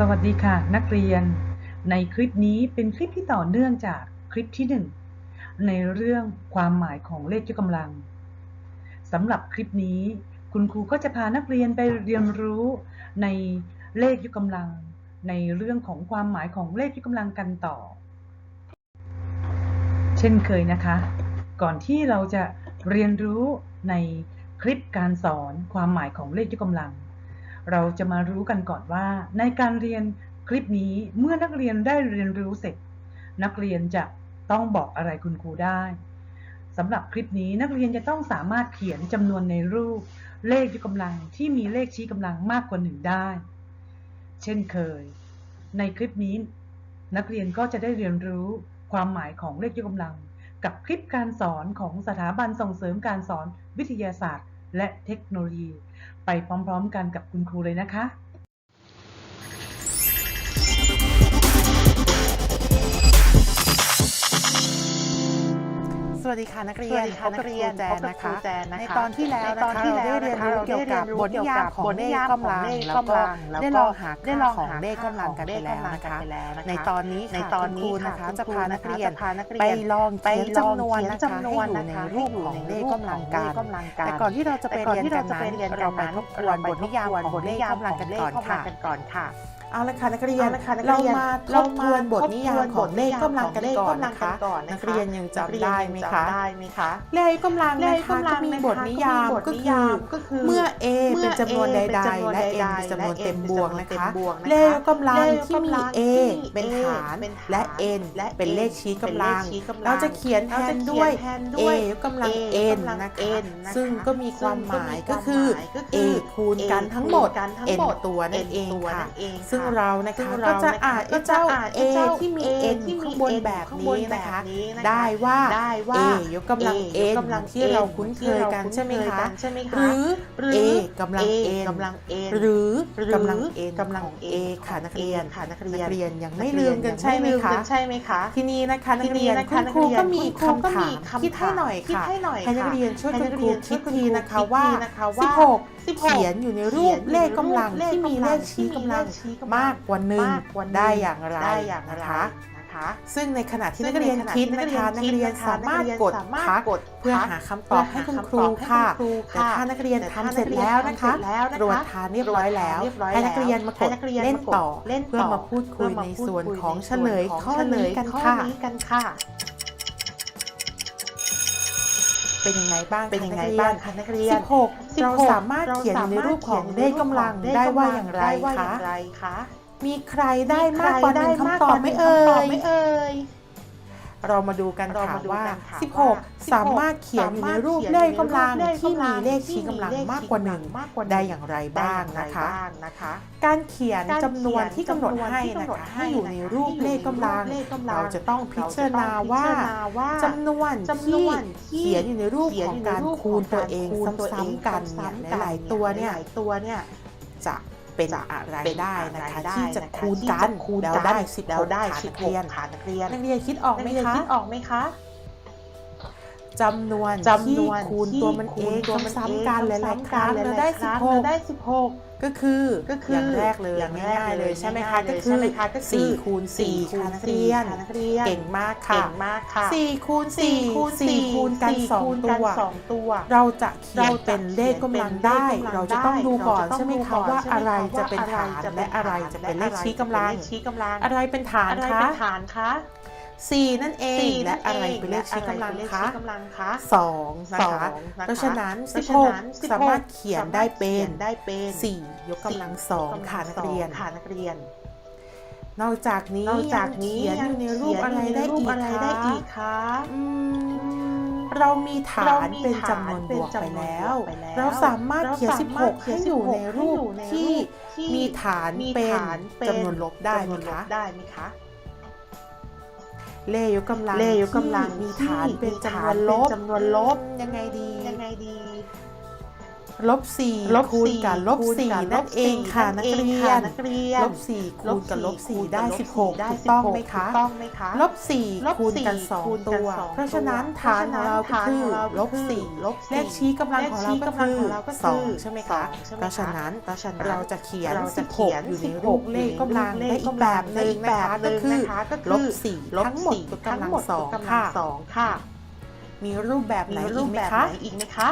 สวัสดีค่ะ นักเรียน ในคลิปนี้เป็นคลิปที่ต่อเนื่องจากคลิปที่ 1 ในเรื่องความหมายของเลขยกกำลังสำหรับคลิปนี้ คุณครูก็จะพานักเรียนไปเรียนรู้ในเลขยกกำลัง ในเรื่องของความหมายของเลขยกกำลังกันต่อ เช่นเคยนะคะ ก่อนที่เราจะเรียนรู้ในคลิปการสอนความหมายของเลขยกกำลัง เราจะมารู้กันก่อนว่า ในการเรียนคลิปนี้เมื่อนักเรียนได้เรียนรู้เสร็จ นักเรียนจะต้องบอกอะไรคุณครูได้สำหรับคลิปนี้นักเรียนจะต้องสามารถเขียนจำนวนในรูป เลขยกกำลังที่มีเลขชี้กำลังมากกว่าหนึ่งได้ เช่นเคย ในคลิปนี้ นักเรียนก็จะได้เรียนรู้ความหมายของเลขยกกำลัง กับคลิปการสอนของสถาบันส่งเสริมการสอนวิทยาศาสตร์ และเทคโนโลยี ไปพร้อมๆ กันกับคุณครูเลยนะคะ สวัสดีค่ะนักเรีสยวันสดีค่ะพบนักับกคเรีรูยนแจพนบกับนะครูคะแจนนะคะในตอนที่แล้วในนะตอนคะที่เราแล้วได้เรียนนะคะรู้เราเกี่ยวกับบทนิยามของเลขกำลังเลขแล้วก็กำลังแล้วได้ก็ลองหาได้ค่าลองของหาเลขกำลังกันไปแล้วเลขนะกำลัคะงกันไปแล้วนะคะในตอนนี้ในค่ะตอนคุณครูนี้นะคะค่ะจะพานักเรียนจะพานักเรียนไปลองไปเขียนลองจำนวนเขียนนะคะจำนวนให้อยู่นะในคะรูปของเลขกำลังกันให้อยู่ในรูปของเลขกำลังกันแต่ก่อนที่เราจะไปแต่ก่อนเรียนที่กัเรานจะไปนั้นเรียนกันเราไปนั้นทบทวนบทนิยามเราไปของเลขกำลังกันก่อนเลขค่ะกันก่อนค่ะ เอาละค่ะนักเรียนเอาละค่ะนักเรีเรายนมาทเราบทมาวนบทนิยามของเลขกำลังกันก่อนเลขกำลันะงกัคะนก่อนนะคะนักเรียนยังจำได้ไหมนักคะเรียนยังจำได้ไหมคะเลขกำลังเลนะขคะกำลัก็งมีนะคะบทนิยามก็ก็มีบทนิคืยาอมก็คือเมื่อ a เมื่เป็นอจำนวน A ใเป็นดจำนวนๆและใด n ๆเป็นจำนวนและเต็ม n บวกเป็นนะจำนวนเต็มคะบวกนะคะเลขกำลังเลขที่มีกำลัง a ที่เป็น A ฐานเป็นฐานและ n และเป็น N เลขชี้เป็นกำเลลัขงชี้กำลัง เราจะเขียนแทเราจะนเขีด้วยนแทน a ด้วยยกกำลัง A n กำลังนะคะ N นะคะซึ่งก็มีความหมายก็คือซึ่งก็มี a ความหมายก็คือคูณกัน A ทั้งหมดคูณกันทั้ง n หมดตัวนั่น N เองตัวค่ะนั่นเองค่ะซึ่งเรานะซึ่งคะเราก็จะนะคะอ่านก็ไอ้เจ้าจะอ่าน a ไอ้เจ้าที่มี A n ที่มีข้างบน N แบบข้างบนี้นนะคะแบบนี้นะคะ ได้ว่าได้ว่า a ยกกำลัง A ย n กกำลังที่เราคุ้นเคยกันใช่ไหมคะใช่ไหมหคะรือหรือ a กำลัง A n กำลัง N หรือหรือกำลัง n กำลังของ A a ค่ะนักเรียนค่ะนักเรียนนักเรียนยังนัไม่กเรีลืยมกันใช่ไหมยังลืคะใช่ไหมคะทีนี้นะคะนัทีกนี้เรียนนะคุคะณครูก็มีนักเรียนคำก็มีถามคำคิดให้หน่อยคิดค่ะให้หน่อยให้นักค่ะเรียนช่วยให้คุนัณกคเรีรูยนช่คิวยดคุณทีครูนะคะคิดว่าทีนะคะว่า 16 16เขียนอยู่ในรูปเลขกำลังเลขที่มีกำเลลังขชี้ที่มีกำลังเลขชี้กำลังมากกว่าหนึ่งมากกว่าหนึ่งได้อย่างไรได้อย่างนะไรคะนะคะซึ่งในขณะที่ซึ่นังกเรียนในขณะคิดที่นะคะนันักกเรีเรียยนนคิดสามารถนะคะกดนักเรียนสามารถพักกดเพื่อพักหาคำตอบให้คุณครูค่ะแต่ถ้านักเรียนทำเสร็จแล้วนะคะตรวจทานเรียบร้อยแล้วให้นักเรียนมากดเล่นต่อเพื่อมาพูดคุยในส่วนของเฉลยข้อนี้กันค่ะกันค่ะ เป็นยังไงบ้างเป็นยังไงคะบ้างนักคะเรียนนักเรียน 16 เราสามารถเขียนอยู่ในรูปของเลขกำลังได้ว่าอย่างไรได้ว่าอคะย่างไรคะมีใครได้มากกว่าหนึ่งคำตอบไหม่เอ่ตอบยไม่ เอ่ยเรามาดูกันเราค่ะมาดูว่ากันค่ะ16 สามารถเขียนอยู่ในรูปเลขกำลังที่มีเลขชี้กำลังมากกว่าหนึ่งมากกว่าหนึ่งได้อย่างไรบ้างได้นะอย่คะไรบ้างนะคะ การเขียนการจำนวนที่กำหนดเขียนให้จำนวนที่นะกำหนดคะให้ให้อยู่ในรูปเลขกำลังเลขกำลัง เราจะต้องพิจารณาว่าเรจะต้องพิจารณาว่าจำนวนจำนที่วนที่เขียนอยู่ในรูปเขียนของอยู่ในการรูปคูณของตัวการเองคูณตัวเองซ้ำๆกันเนี่ยซ้ำๆหลายๆตัวเนี่ยหลายๆตัวเนี่ยจะ เป็นจะอะไรเป็นได้นะคะอไรได้ที่จะนคูณที่กันจะคูณแล้วกันได้16แล้วได้ค่ะสินับกหเรีกยนค่ะนักเรียนนักเรียนคิดออกไหมนักเรียนคะ จำนวนจำนวนที่คูณที่ตัวมันเองคูณตัวมันซ้ำเองๆกันหลายๆซ้ำๆครั้งกันแล้วได้หลายๆครั้งแล้วได้16สิบหกก็คือก็คืออย่างแรกเลยอย่างแรกง่ายๆเลยใช่ไหมง่าคะยๆเลยก็คืใช่อไหมคะก็คือสี่คูณสี่คูณค่ะนักสี่เรียนค่ะนักเรียนเก่งมากค่ะเก่งมากค่ะสี่คูณสี่สี่คูณสี่สี่คูณกันสี่สองคูณตัวสองตัว เราจะเขียนเราจะเป็นเลขกำลังได้เขียนเป็นเลขกำลังเราจะต้องดูก่อนได้ใช่ไหมเราจะต้คะองดูก่อนว่าใช่ไหมอะไรคะจะเป็นว่าฐานอะไรจะเป็นและอะไรจะเป็นเลขชี้กำลังเลขชี้กำลัง อะไรเป็นฐานอะไรคะ เป็นฐานคะสี่นั่นเองสี่และนั่นอะไรเองเป็นเลขชี้กำลังและคะอะไรเป็นเลขชี้กำลังคะสองนะสอคะงนะคะเพราะฉะนั้นเพสิราะบฉะหกนั้นสามารถเขียนได้เป็นสามารถเขียนได้เป็นสี่ยกกำลังสองค่ะนักเรียนค่ะนักเรียนนอกจากนี้นอกจากนี้ยังเขียนอยู่ในรูปอะไรได้รูอีปกอะไรได้อีกคะคะอืมเรามีฐาเรานมีเป็นฐานจำนวนบวกเป็นไปจำนวนแล้วบวกไปแล้ว เราสามารถเขียนเราสามารถ16 ให้อยู่ในรูปให้อยู่ในที่รูปที่มีฐานมีเป็นฐานเป็นจำนวนลบได้ไหมจำนวนลคะบได้ไหมคะ เลขยกกำลังเลขยกกำลังที่มีฐานเป็นที่จำนวนลบมีฐานเป็นจำนวนลบยังไงดียังไงดี ลบสี่คูณกับลบสี่นั่นเองค่ะนักเรียนลบสี่คูณกับลบสี่ได้สิบหกถูกต้องไหมคะลบสี่คูณกันสองตัว เพราะฉะนั้นฐานของเราคือลบสี่เลขชี้กำลังของเราก็คือสองใช่ไหมคะเพราะฉะนั้นเราจะเขียนสิบหกอยู่ในรูปเลขกำลังได้อีกแบบหนึ่งนะคะก็คือลบสี่ทั้งหมดกลังสองค่ะมีรูปแบบไหนอีกไหมคะ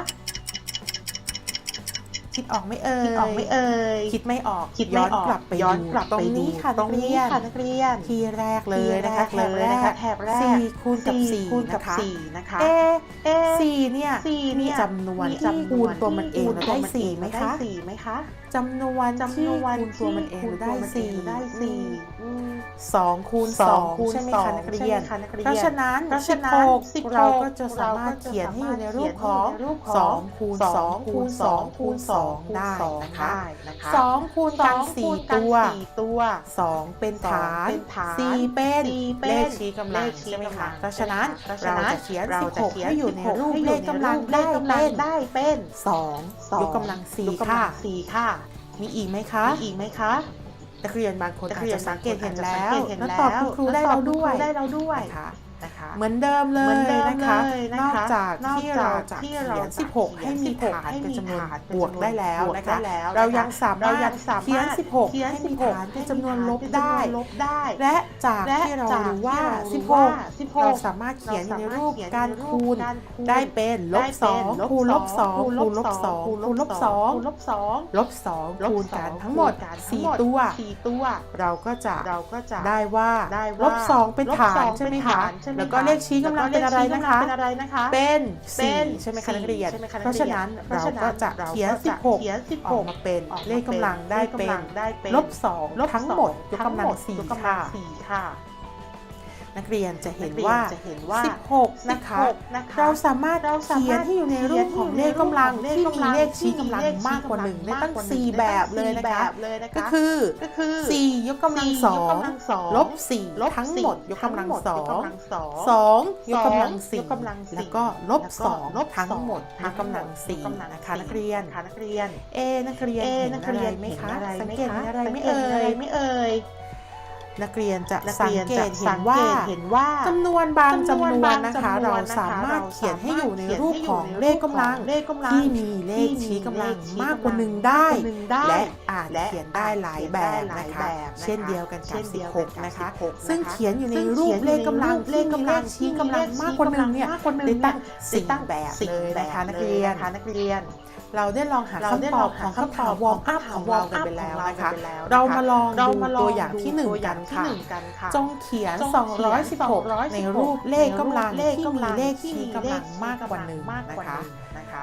คิดออกไม่เอ่ยคิดออกไม่เอ่ยคิดไม่ออกคิดย้อนกลับไปย้อนกลับตรงนี้ค่ะตรงรียนค่ะนักเรียนที่แรกเลยนะคะแถบแรกแถบแรกสี่คูณกับสี่คูณกับสี่นะคะเอเอสี่เนี่ยมีจำนวนจำคูณตัวมันเองได้สี่ไหมคะสี่ไหมคะจำนวนจำนวนคูณตัวมันเองได้สี่ได้สี่สองคูณสองใช่ไหมคะนักเรียนเพราะฉะนั้นสิบหกเราก็จะสามารถเขียนให้อยู่ในรูปของสองคูณสองคูณสองคูณสอง2 ได้นะคะ2คูณกัน4ตัวตัว2เป็นฐาน4เป็นเลขชี้กำลังใช่ไหมคะเพราะฉะนั้นเราจะเขียน16ให้อยู่ในรูปเลขกำลังได้เป็นได้เป็น2ยกกำลัง4ค่ะ4ค่ะ มีอีกไหมคะมีอีกไหมคะนักเรียนบางคนอาจจะสังเกตเห็นแล้วนักตอบคุณครูได้เราด้วยได้เราด้วยค่ะ เหมือนเดิมเลยนะคะนอกจากที่เราจะเขียน16 ให้มีฐานเป็นจำนวนบวกได้แล้วนะคะเรายังสามารถเขียน 16 ให้มีฐานเป็นจำนวนลบได้ และจากที่เรารู้ว่า 16 เราสามารถเขียนในรูปการคูณได้เป็นลบ2คูณลบ2คูณลบ2คูณลบ2ลบ2ลบ2คูณกันทั้งหมด 4 ตัว เราก็จะได้ว่าลบ2เป็นฐานใช่ไหมคะแล้วก็เลขชี้กำลังเป็นอะไรนะคะ เป็นเป็นใช่ไหมคะนักเรียน เพราะฉะนั้นเราก็จะเขียน 16 ออกมาเป็นเลขกำลังได้เป็นลบ2ทั้งหมดยกกำลัง4ค่ะ นักเรียนจะเห็นว่า 16 นะคะเราสามารถเขียนที่อยู่ในรูปของเลขกำลังที่มีเลขชี้กำลังมากกว่าหนึ่งได้ตั้ง 4 แบบเลยนะคะก็คือ4ยกกำลังสองลบ4ทั้งหมดยกกำลังสองสองยกกำลังสี่แล้วก็ลบสองทั้งหมดยกกำลังสี่นะคะนักเรียนเอนักเรียนเห็นอะไรไหมคะสังเกตอะไรไม่เอ่ยไม่เอ่ย นักเรียนจะสังเกตเห็นว่าจำนวนบางจำนวนนะคะ เราสามารถเขียนให้อยู่ในรูปของเลขกำลังที่มีเลขชี้กำลังมากกว่าหนึ่งได้ และอาจเขียนได้หลายแบบนะคะ เช่นเดียวกันกับ16นะคะ ซึ่งเขียนอยู่ในรูปเลขกำลังเลขกำลังชี้กำลังมากกว่าหนึ่งเนี่ยได้ตั้งสิ่งแบบเลยนะคะนักเรียน เราได้ลองหาคำตอบของคำถามวอร์มอัพของเรากันไปแล้วนะคะเรามาลองดูตัวอย่างที่หนึ่งกันค่ะจงเขียน 216 ในรูปเลขกำลังที่มีเลขที่กำลังมากกว่าหนึ่งนะคะ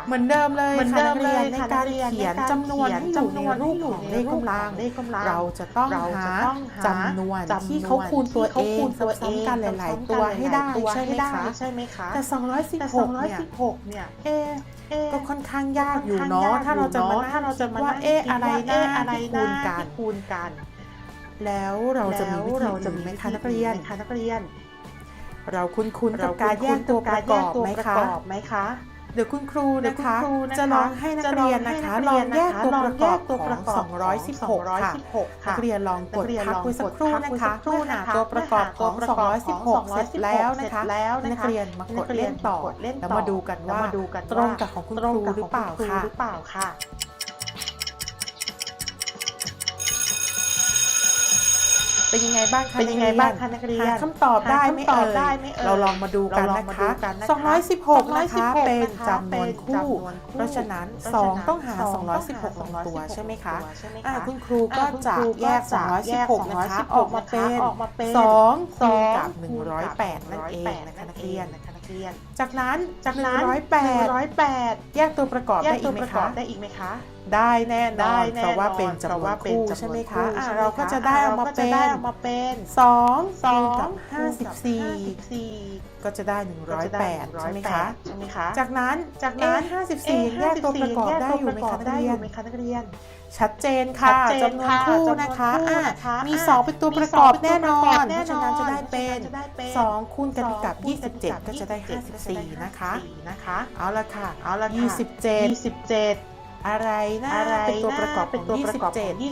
เหมือนเดิมเลยค่ะเรียนในการเขียนจำนวนที่อยู่ในรูปของเลขกำลัง เราจะต้องหาจำนวนที่เขาคูณตัวเองซ้ำกันหลาย ๆ ตัวให้ได้ใช่ไหมคะแต่ 216 เนี่ย ก็ค่อนข้างยากอยู่เนาะถ้าเราจะมาถ้าเราจะมาว่าเอ๊ะอะไรเอ๊ะอะไรคูณกันคูณกัน แล้วเราจะมีวิธีจะมีไหมคะนักเรียนนักเรียน เราคุ้นๆกับการแยกตัวประกอบไหมคะ เดี๋ยวคุณครูนะคะ จะร้องให้นักเรียนนะคะลองแยกตัวประกอบของ216ค่ะนักเรียนลองกดพักไว้สักครู่นะคะพอหาตัวประกอบของ216เสร็จแล้วนะคะแล้วนักเรียนมากดเล่นต่อแล้วมาดูกันว่าตรงกับของคุณครูหรือเปล่าค่ะ เป็นยังไงบ้างคะเป็นยังไงบ้างคะนักเรียนคำตอบได้ไม่เอ่ยเราลองมาดูกันนะคะ216นะคะเป็นจำนวนคู่ เพราะฉะนั้น 2 ต้องหา 216ลงตัวใช่ไหมคะคุณครูก็จะแยก 216 นะคะ ออกมาเป็น2คูณกับ 108 นั่นเองนะคะนักเรียนจากนั้นจาก108 108 แยกตัวประกอบได้อีกไหมคะ ได้แน่นอนเพราะว่าเป็นจำนวนคู่ใช่ไหมคะะเราก็จะได้เอามาเป็นสองคูณกับห้าสิบสี่ก็จะได้ 108 ใช่ไหมคะใช่ไหมคะ จากนั้นจากนั้น 54 แยกตัวประกอบได้อยู่ไหมคะนักเรียน ชัดเจนค่ะจำนวนคู่นะคะมี 2 เป็นตัวประกอบแน่นอนเพราะฉะนั้นจะได้เป็น 2 คูณกันกับ 27 ก็จะได้ 54 นะคะ เอาละค่ะเอาละค่ะ27 27 อะไรนะรเป็นตัวประกอบของ27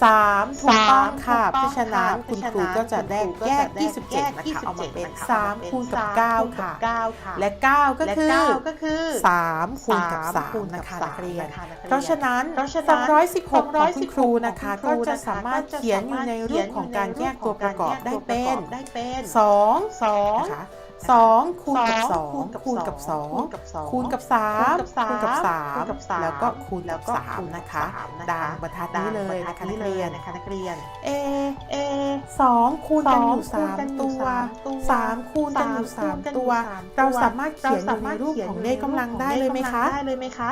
3ถูกต้องค่ะเพรชะะนั้คุณครูก็จะได้แยก 27นะคะเอามาเป็น 3 คูณกับ 9 ค่ะ และ 9 ก็คือ 3 คูณกับ 3 นะคะนักเรียน เพราะฉะนั้น 216ของคุณครูนะคะ ก็จะสามารถเขียนอยู่ในรูปของการแยกตัวประกอบได้เป็น 2 2นะคะ สองคูณกับสองคูณกับสองคูณกับสามคูณกับสามแล้วก็คูณแกับสามนะคะดังบรรทัดนี้เลยนะคะนักเรียนะคะนักเรียนเอเอสองคูณกันอยู่สามตัวสามคูณกันอยู่สามตัว เราสามารถเขียนอยู่ในรูปของเลขกำลังได้เลยไหมคะได้เลยไหมคะ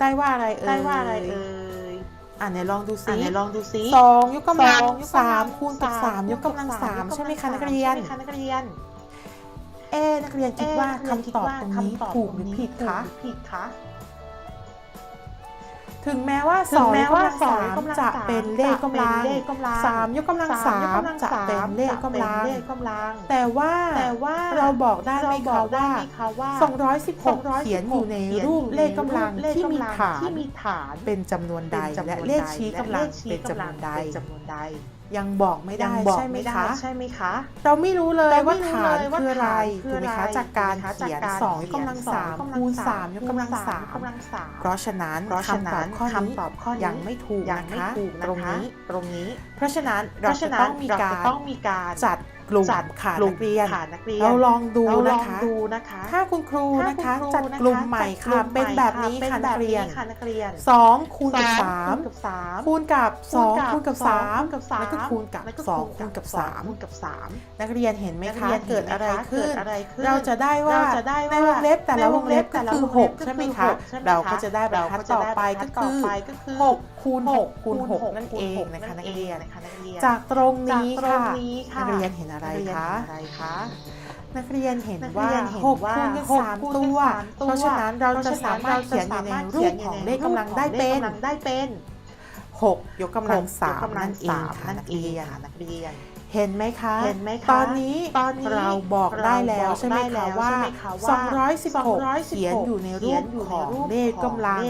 ได้ว่าอะไรเอ่ยได้ว่าอะไรเอ่ยอ่นไหนลองดูซิไหนลองดูซิสองยกกำลังสามคูณกับสามยกกำลังสามใช่ไหมคะนักเรียนใช่ไหมคะนักเรียน เอ๊นักเรียนคิดว่าคำตอบตรงนี้ถูกหรือผิดคะผิดคะถึงแม้ว่าสองแม้ว่าสามจะเป็นเลขกำลังสามยกกำลังสามจะเป็นเลขกำลัง แต่ว่าแต่ว่าเราบอกได้ไม่บอกว่าสองร้อยสิบหกเขียนอยู่ในรูปเลขกำลังที่มีฐานเป็นจำนวนใดและเลขชี้กำลังเป็นจำนวนใด ยังบอกไม่ได้ใช่ไหมคะใช่ไหมคะ เราไม่รู้เลยว่าฐานคืออะไรถูกไหมคะจากการเขียนสองยกกำลังสามคูณสามยกกำลังสามเพราะฉะนั้นคำตอบข้อนี้ยังไม่ถูกนะคะตรงนี้ตรงนี้ เพราะฉะนั้นเราจะต้องมีการจัด กลุ่มขาดนักเรียนเราลองดูนะคะถ้าคุณครูนะคะจัดกลุ่มใหม่ค่ะ เป็นแบบนี้ค่ะนักเรียนสองคูณกับสามคูณกับสองคูณกับสามแล้วก็คูณกับสองคูณกับสามนักเรียนเห็นไหมคะเกิดอะไรขึ้น เราจะได้ว่าในวงเล็บแต่ละวงเล็บก็คือหกใช่ไหมคะเราก็จะได้บรรทัดต่อไปก็คือหก คูณ6คูณ6นั่นเองนะคะนักเรียนจากตรงนี้ค่ะนักเรียนเห็นอะไรคะนักเรียนเห็นว่า6คูณ3ตัว เพราะฉะนั้นเราจะสามารถเขียนอยู่ในรูปของเลขกำลังได้เป็น 6 ยกกำลังสามนั่นเองค่ะนักเรียนนักเรียน เห็นไหมคะ ตอนนี้เราบอกได้แล้วใช่ไหมคะว่า 216 เขียนอยู่ในรูปของเลขกำลัง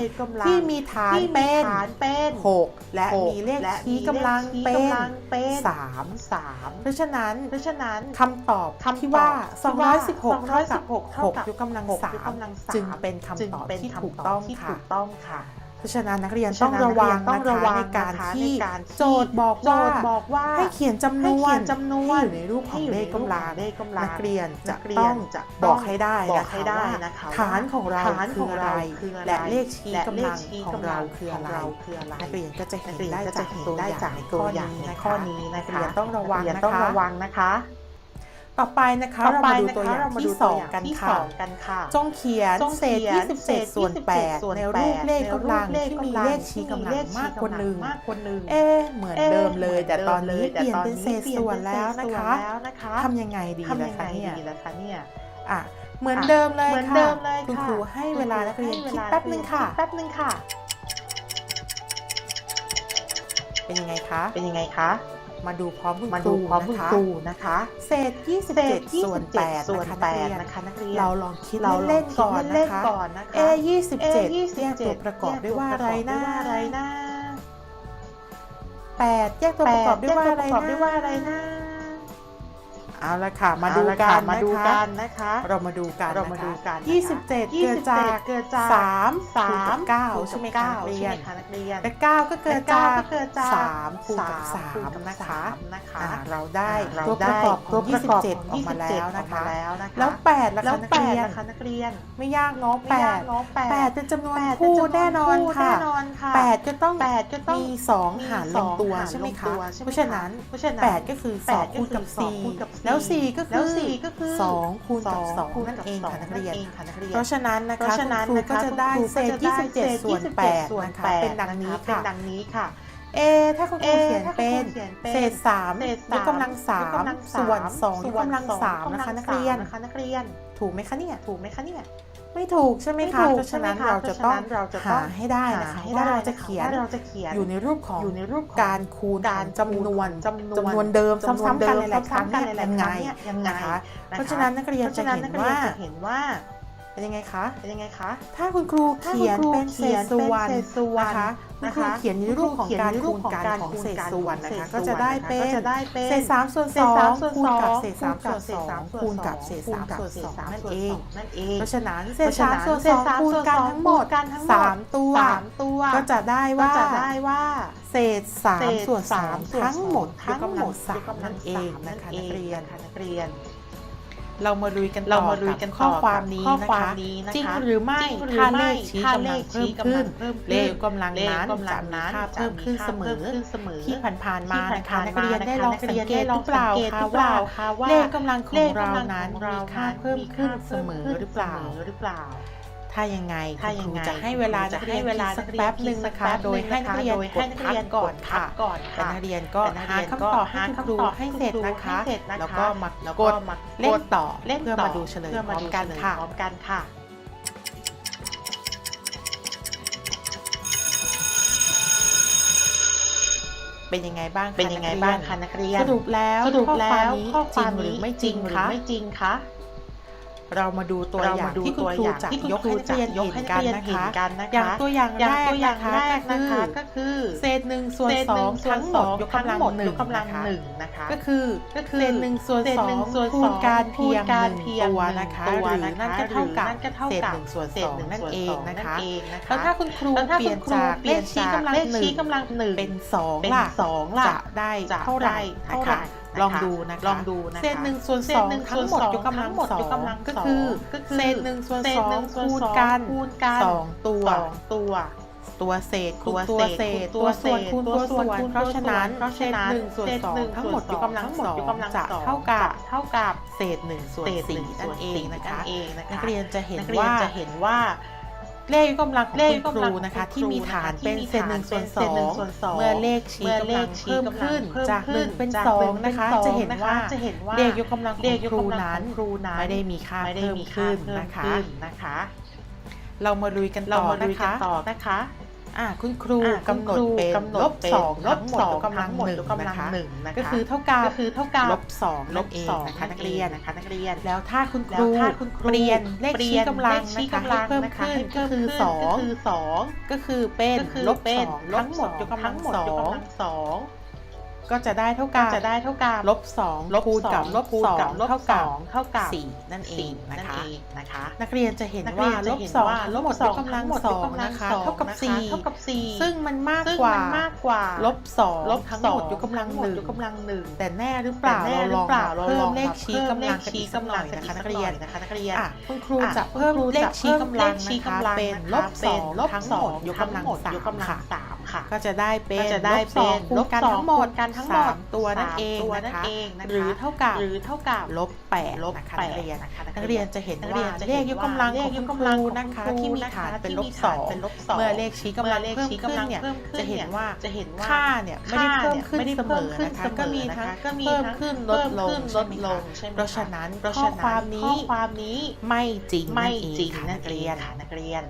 ที่มีฐานเป็น 6 และมีเลขชี้กำลังเป็น3 3เพราะฉะนั้นเพราะฉะนั้นคำตอบที่ว่า 216 เท่ากับ 6 ยกกำลัง3จึงเป็นคำตอบที่ถูกต้องค่ะ เพราะฉะนั้นนักเรียนต้องระวังต้องระวังในการที่โจทย์บอกว่าให้เขียนจำนวนที่อยู่ในรูปของเลขกำลังเลขกำลังนักเรียนจะต้องบอกให้ได้นะคะฐานของเราคืออะไรและเลขชี้กำลังของเราคืออะไรนักเรียนก็จะเห็นได้จากตัวอย่างในข้อนี้นะคะนักเรียนต้องระวังนะคะ ต่อไปนะคะเรามาดูตัวอย่างที่ 2 กันค่ะ จงเขียนเศษ27 ส่วน 8 ในรูปเลขกำลังที่มีเลขชี้กำลังมากกว่าหนึ่งเอ๊เหมือนเดิมเลย แต่ตอนนี้เปลี่ยนเป็นเศษส่วนแล้วนะคะทำยังไงดีล่ะคะเนี่ยอะเหมือนเดิมเลยค่ะคุณครูให้เวลานักเรียนคิดแป๊บนึงค่ะแป๊บนึงค่ะ เป็นยังไงคะเป็นยังไงคะ มาดูพร้อมคุณครูพร้อมคุณครูนะคะ เศษ 27 ส่วน8ส่วน8นะคะนักเรียนเราลองคิดเราเล่นก่อนนะคะเอ27แยกตัวประกอบด้วยว่าอะไรนะอะไรนะ8แยกตัวประกอบด้วยว่าอะไรนะ เอาละค่ะ มาดูกันมาดูกันนะคะ เรามาดูกันเรามาดูกัน27 เกิดจากเกิดจาก3 3 9ใช่ไหมคะนักเรียนนักเรียนแต่9ก็เกิดจาก3คูณกับมนะคะนะคะเราได้ตัวประกอบตัวประกอบออกมาแล้วนะคะ แล้ว8แล้วนักเรียนักเรียน ไม่ยากเนาะปดเป็นจำนวนคู่แน่นอนค่ะแปดจะต้องแปดจะต้องมีสองหารลงตัวใช่ไหมคะเพราะฉะนั้นแปดก็คือสองคูณกับ4แล้วแล้ว 4 ก็คือ2คูณกับ2นั่นเองค่ะนักเรียน เพราะฉะนั้นนะคะครูก็จะได้เศษ27 ส่วน8นะคะเป็นดังนี้ค่ะดังนี้ค่ะเอถ้าคุณครูเขียนเป็นเศษสามยกกำลังสามส่วนสองยกกำลังสามนะคะนักเรียน ถูกไหมคะเนี่ยถูกไหมคะเนี่ย ฉะนั้นใช่ไหมคะเราจะต้องเพราะฉะนั้นเราจะต้องหาให้ได้นะคะหาให้ว่าได้เราจะนะคะเขียนว่าเราจะเขียนอยู่ในรูปของอยู่ในรูปของการคูณการจำนวนจำนวนจำนวนเดิมจำนวนซ้ำๆกันเดิมหลายๆครั้งซ้ำๆกันเนี่ยหลายๆยังไงครั้งเนี่ยยั เป็นยังไงคะ เป็นยังไงคะ ถ้าคุณครูเขียนเป็นเศษส่วนนะคะคุณครูเขียนในรูปของการคูณการของเศษส่วนนะคะ ก็จะได้เป็นเศษสามส่วนสองคูณกับเศษสามส่วนสองคูณกับเศษสามส่วนสองนั่นเองเพราะฉะนั้นเศษสามส่วนสองคูณกันทั้งหมดสามตัวก็จะได้ว่าเศษสามส่วนสามทั้งหมดทั้งหมดสามนั่นเองนะคะนักเรียน เรามาลุยกันเรามาลุยกันข้อความนี้ข้อความนี้นะคะจริงหรือไม่ค่าเลขชี้กำลังเพิ่มขึ้นเลขกำลังนั้นจะมีค่าเพิ่มขึ้นเสมอที่ผ่านๆมานะคะนักเรียนได้ลองสังเกตหรือเปล่าคะว่าเลขกำลังของเรานั้นมีค่าเพิ่มขึ้นเสมอหรือเปล่า ถ้ายังไงถ้ายังไงจะให้เวลาจะให้เวลาสักแป๊บหนึ่งนะคะ โดยให้นักเรียนให้นักเรียนก่อนค่ะก่อนแต่นักเรียนก็หาคำตอบให้ครูให้เสร็จนะคะ แล้วก็มากดเล่นต่อเพื่อมาดูเฉลยพร้อมกันค่ะพร้อมกันค่ะเป็นยังไงบ้างเป็นยังไงบ้างคะนักเรียนสรุปแล้วสรุปแล้วข้อความนี้จริงหรือไม่จริงคะ เรามาดูตัวอย่างที่คุณครูจะยกให้เรียนเห็นกันนะคะอย่างตัวอย่างแรกนะคะก็คือเศษหนึ่งส่วนสองทั้งหมดยกกำลังหนึ่งนะคะก็คือเศษหนึ่งส่วนสองคูณการเทียงหนึ่งตัวนะคะหรือนั่นก็เท่ากับเศษหนึ่งส่วนสองนั่นเองนะคะแล้วถ้าคุณครูเปลี่ยนจากเลขชี้กำลังหนึ่งเป็นสองล่ะจะได้เท่าไหร่นะคะ ลองดูนะคะลองดูนะเศษหนึ่งส่วนสองทั้งหมดยกกำลังสองก็คือเศษหนึ่งส่วนสองคูณกันสองตัวตัวตัวเศษตัวเศษตัวส่วนคูณตัวส่วนเพราะฉะนั้นเพราะฉะนั้นหนึ่งส่วนสองทั้งหมดยกกำลังสองจะเท่ากับเท่ากับเศษหนึ่งส่วนสี่นั่นเองนะคะนักเรียนจะเห็นว่า เลขกำลังเลขครูนะคะที่มีฐานเป็นเศษหนึ่งส่วนสองเมื่อเลขชี้กำลังเพิ่มขึ้นจากหนึ่งเป็นสองนะคะ จะเห็นว่าเลขยกกำลังเด็ครูนั้นไม่ได้มีค่าเพิ่มขึ้นนะคะ เรามาลุยกันต่อนะคะ คุณครูกำหนดเป็นลบสองลบสองกำลังหนึ่งนะคะก็คือเท่ากับคือเท่ากับลบสองลบสองนะคะนักเรียนนะคะนักเรียน แล้วถ้าคุณครูเปลี่ยนเลขชี้กำลังนะคะเพิ่มขึ้นก็คือสองก็คือเป็นลบสองทั้งหมดยกกำลังสอง ก็จะได้เท่ากับจะได้เท่ากับลบ2ลบคูณกับลบคูณกับลบสองเท่ากับสี่นั่นเองนะคะนะคะ นักเรียนจะเห็นว่าลบสองลบหมดสยกกำลังสองนะคะเท่ากับ4เท่ากับสี่ซึ่งมันมากกว่าลบสองลบทั้งหมดยกกำลังหนึ่งยกกำลังหนึ่งแต่แน่หรือเปล่าเราลองเพิ่มเลขชี้กำลังชี้กำลังนะคะนักเรียนนะคะนักเรียนคุณครูจะเพิ่มเลขชี้กำลังนะคะเป็นลบสองลบทั้งหมดยกกำลังสาม ค่ะก็จะได้เป็นจะได้เป็นลบกันทั้งหมดกันทั้งหมดตัวนั่นเองนะคะหรือเท่ากับหรือเท่ากับลบแปดลบแปดนักเรียนนักเรียนจะเห็นว่าเลขยกกำลังของคุณรูนะคะที่มีฐานเป็นลบสองเมื่อเลขชี้กำลังเพิ่มขึ้นเนี่ยจะเห็นว่าจะเห็นว่าค่าเนี่ยไม่ได้เพิ่มขึ้นเสมอนะคะก็มีทั้งเพิ่มขึ้นลดลงลดลงเพราะฉะนั้นข้อความนี้ความนี้ไม่จริงไม่จริงนักเรียนนักเรียน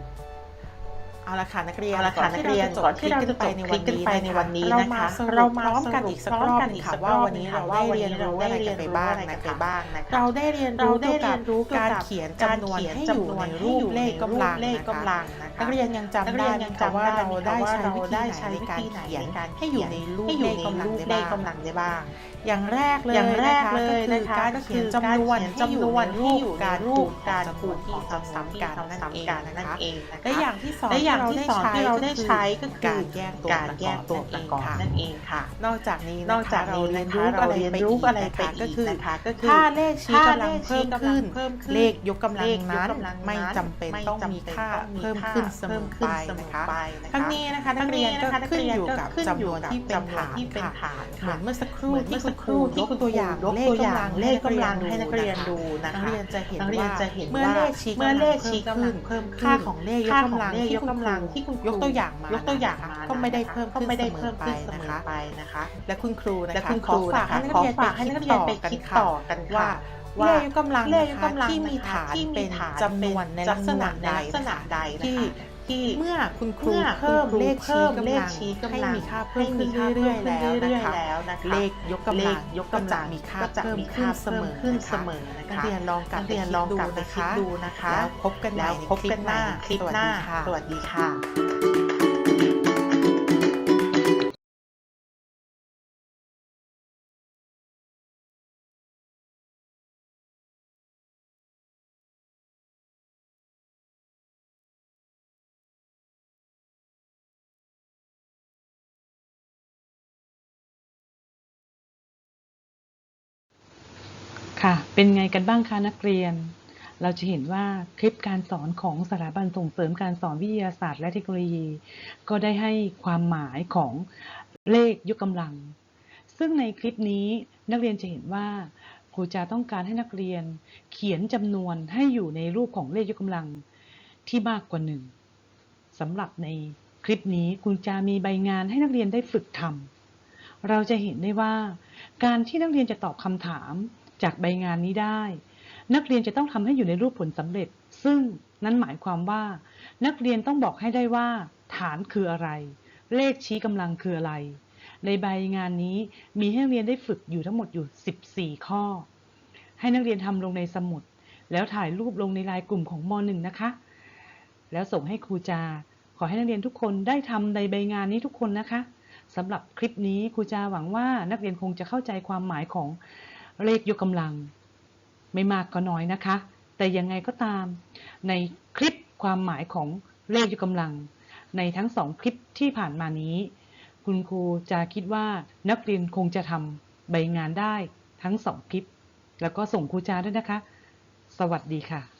เอาละค่ะนักเรียนเอาละค่ะนักเรียนก่อนที่เราจะไปในวันนี้นวันนี้นะคะเรามาพร้อมกันอีกสักรอบกันค่ะว่าวันนี้เราได้เรียนรู้อะไรกันไปบ้างนะคะบ้างเราได้เรียนรู้ได้เรียนรู้การเขียนจำนวนให้อยู่ในรูปเลขกำลังเลขกำลังนักเรียนยังจำได้ยังจำว่าเราได้ใช้เราได้ใช้วิธีไหนในการให้อยู่ในรูปเลขกำลังได้บ้าง อย่างแรกเลยอย่างแรกเลยนะคะก็คือจำนวนจำนวนรูปการรูปการคูณที่ซ้ำๆกันนั่นเองนะคะและอย่างที่สองอย่างที่ที่เราสองได้ที่เราได้ใช้ใช้ก็ก็คืคืออการแยกตัวการประแยกอบกตัวนั่นปเอระงกอบค่ะนั่นเองค่ะ นอกจากนี้นอกจากเรานี้เรียนนะคะรู้เราอะไรเรียนไปรู้อีกอะไรนะไปคะอีก็กคือนะคะก็คือถ้าเลขชี้ถ้ากำลังเลขชี้เพิ่มกำลัขึ้งนเพิ่มขึ้น เลขยกกำลังเลขยกนั้นกำลังนั้นไม่จำเป็นไม่ต้องจำมีเป็นค่าต้องมีเพิ่มค่าขึ้นเสมเพิ่อมไปขึ้นเสมนะอคะไปนะคะทั้งนี้นะคะนักเรียนก็ขึ้นอยู่กับจำนวนที่เป็นฐานที่เป็นค่ะฐานเหมืค่ะอนเมื่อสักคเหรู่มือนที่เมื่อคุสัณกคครูรู่ยกตัวอย่างยกเลขตัวอกำย่าลังงเลขกำลังให้ให้นันักกเรีเรียยนนดูดูนะนะคะนักเรียนจะเห็นนักเรียว่านจะเห็นเมื่อว่าเลขชี้เมื่อเลขชี้กำลังกำลังเพิ่มเพิ่มค่าขึ้นของเลขยกค่ากำของลังเลขที่ยกคุณกำลังที่คุณครูยกตัวอย่างมายกตัวอย่างมาก็ไม่ได้เพิ่มก็ขึ้นไม่ได้เสมเพิ่อมไปขึ้นเสนะมอคะไปนะคะ และคุณครูนะและคะคุณคขรูอฝากนะคะให้นักขอเรียนฝากให้นักเรียนไปกันคิดค่ะต่อกันว่าค่ะเลว่าขยกกำลังเลขนะยกคะกำลังที่มีนะคะฐานที่มีเป็นฐานจำนวนในเป็นลักษณะจำนวนในใดลักษณะใดนะคะที่ ที่เมื่อคุณครูเมื่อเพิ่มเลขชี้เพิ่มกำเลลัขงชี้กำให้ลังมีค่าเพิ่มให้ขึ้นค่าเรื่อยๆพิ่แล้วมขึ้นะคะแล้วนะคะเลขยกกำลังเลขยกก็กำจะลังมีค่าก็จะเพิ่มมีขึ้ค่านเสเพิ่มมอขึ้นนะเสคะมอนะคะนักเรียนลองกลับนักไปเรียนคิดลองดูกลับไปนะคิดคะดูนะคะแล้วพบกันใหม่แล้วในพบคลิกัปนใหหม่น้าในคลิปสวัสหน้าดีค่ะสวัสดีค่ะ ค่ะ เป็นไงกันบ้างคะนักเรียน เราจะเห็นว่าคลิปการสอนของสถาบันส่งเสริมการสอนวิทยาศาสตร์และเทคโนโลยี ก็ได้ให้ความหมายของเลขยกกำลัง ซึ่งในคลิปนี้นักเรียนจะเห็นว่าครูจะต้องการให้นักเรียนเขียนจำนวนให้อยู่ในรูปของเลขยกกำลังที่มากกว่าหนึ่งสำหรับในคลิปนี้คุณจะมีใบงานให้นักเรียนได้ฝึกทำเราจะเห็นได้ว่า การที่นักเรียนจะตอบคำถาม จากใบงานนี้ได้ นักเรียนจะต้องทำให้อยู่ในรูปผลสำเร็จ ซึ่งนั้นหมายความว่า นักเรียนต้องบอกให้ได้ว่า ฐานคืออะไร เลขชี้กำลังคืออะไร ในใบงานนี้มีให้เรียนได้ฝึกอยู่ทั้งหมดอยู่ 14 ข้อ ให้นักเรียนทำลงในสมุด แล้วถ่ายรูปลงในลน์กลุ่มของม .1 นะคะ แล้วส่งให้ครูจา ขอให้นักเรียนทุกคนได้ทำในใบงานนี้ทุกคนนะคะสำหรับคลิปนี้ครูจาหวังว่านักเรียนคงจะเข้าใจความหมายของ เลขยกกำลัง ไม่มากก็น้อยนะคะ แต่ยังไงก็ตาม ในคลิปความหมายของเลขยกกำลัง ในทั้งสองคลิปที่ผ่านมานี้ คุณครูจะคิดว่านักเรียนคงจะทำใบงานได้ทั้งสองคลิป แล้วก็ส่งครูจาด้วยนะคะ สวัสดีค่ะ